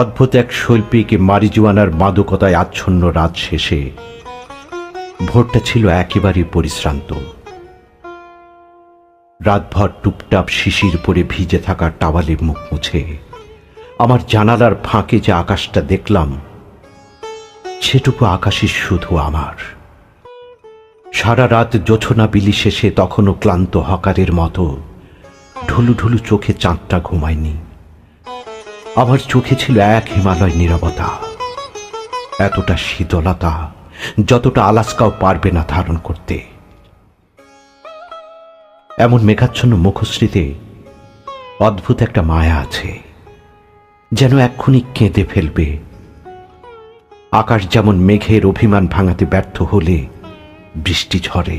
অদ্ভুত এক শৈল্পিক মারিজুয়ানার মাদকতায় আচ্ছন্ন রাত শেষে। ভোরটা ছিল একেবারেই পরিশ্রান্ত। রাতভর টুপটাপ শিশির পরে ভিজে থাকা টাওয়ালে মুখ মুছে। আমার জানালার ফাঁকে যে আকাশটা দেখলাম, সেটুকু আকাশই শুধু আমার। সারা রাত জোছনা বিলি শেষে তখনও ক্লান্ত হকারের মতো ঢুলু ঢুলু চোখে চাঁদটা ঘুমায়নি। আমার চোখে ছিল এক হিমালয় নীরবতা। এতটা শীতলতা, যতটা আলাস্কাও পারবে না ধারণ করতে। এমন মেঘাচ্ছন্ন মুখশ্রীতে অদ্ভুত একটা মায়া আছে, যেন এক্ষুনি কেঁদে ফেলবে। আকাশ যেমন মেঘের অভিমান ভাঙাতে ব্যর্থ হলে বৃষ্টি ঝরে।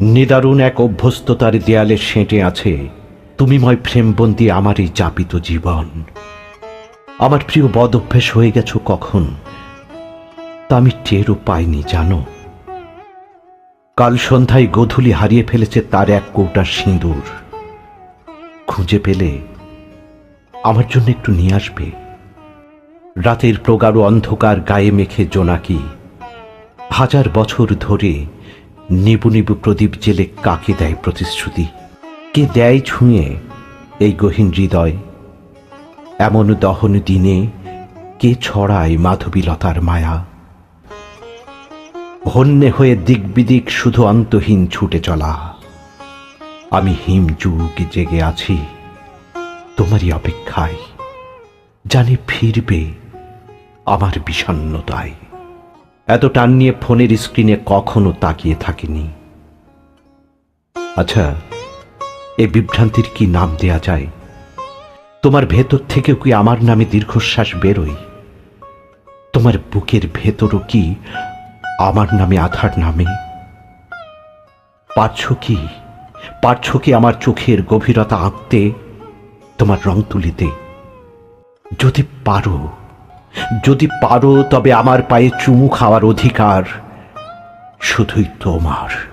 নিদারুণ এক অভ্যস্ততার দেয়ালে সেঁটে আছে তুমি ময় ফ্রেমবন্দি আমার এই চাপিত জীবন। আমার প্রিয় বদ অভ্যেস হয়ে গেছো কখন? তা আমি টেরও পাইনি, জানো? কাল সন্ধ্যায় গধূলি হারিয়ে ফেলেছে তার এক কৌটার সিঁদুর। খুঁজে পেলে আমার জন্য একটু নিয়ে আসবে। রাতের প্রগাঢ় অন্ধকার গায়ে মেখে জোনাকি। হাজার বছর ধরে নিবু নিবু প্রদীপ জেলে কাকে দেয় প্রতিশ্রুতি? কে দেয় ছুঁয়ে এই গহীন হৃদয়? এমন দহন দিনে কে ছড়ায় মাধবীলতার মায়া? হন্যে হয়ে দিক বিদিক শুধু অন্তহীন ছুটে চলা। আমি হিম যুগ জেগে আছি, তোমারই অপেক্ষায়। জানি ফিরবে আমার বিষণ্নতায় এত টান নিয়ে ফোনের স্ক্রিনে কখনো তাকিয়ে থাকিনি। আচ্ছা এই বিভ্রান্তির কি নাম দেয়া যায়? তোমার ভেতর থেকেও কি আমার নামে দীর্ঘশ্বাস বেরোয়? তোমার বুকের ভেতরও কি আমার নামে আধার নামে? পারছ কি? পারছ কি আমার চোখের গভীরতা আঁকতে? তোমার রং তুলিতে? যদি পারো যদি পারো তবে আমার পায়ে চুমু খাওয়ার অধিকার শুধুই তোমার।